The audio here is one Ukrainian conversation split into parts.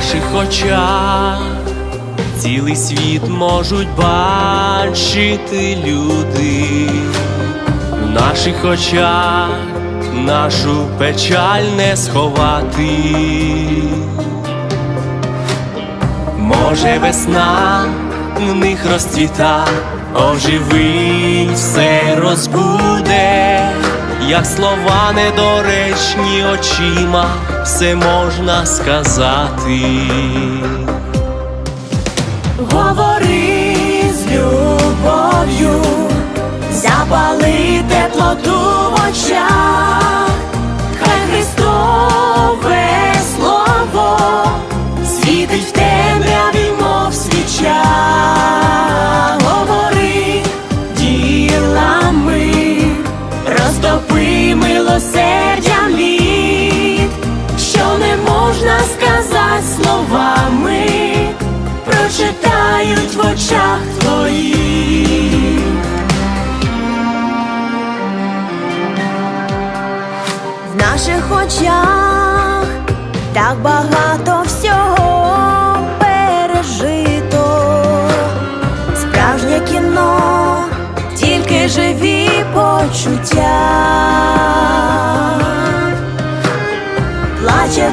наших очах. Цілий світ можуть бачити люди, в наших очах нашу печаль не сховати. Може, весна в них розцвіта, оживить, все розбуде, як слова недоречні очима, все можна сказати. Говори з любов'ю, запали теплоту в очах, хай Христове слово світить в темряві, можна сказати словами прочитають в очах твоїх. В наших очах так багато всього пережито, справжнє кіно, тільки живі почуття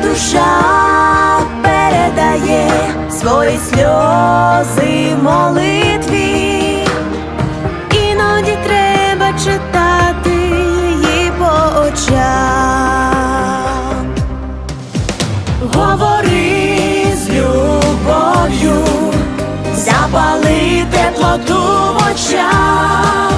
душа, передає свої сльози молитві. Іноді треба читати її по очам. Говори з любов'ю, запали теплоту в очах,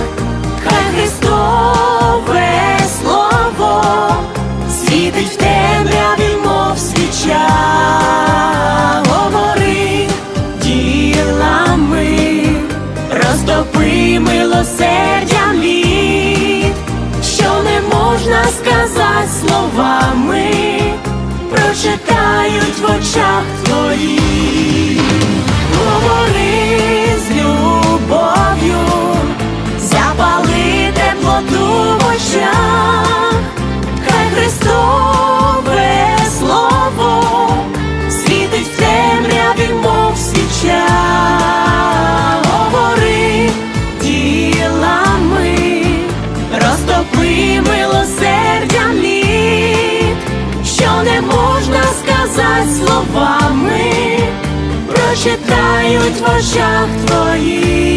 словами, прочитають в очах сказати словами, прочитають в очах твоїх.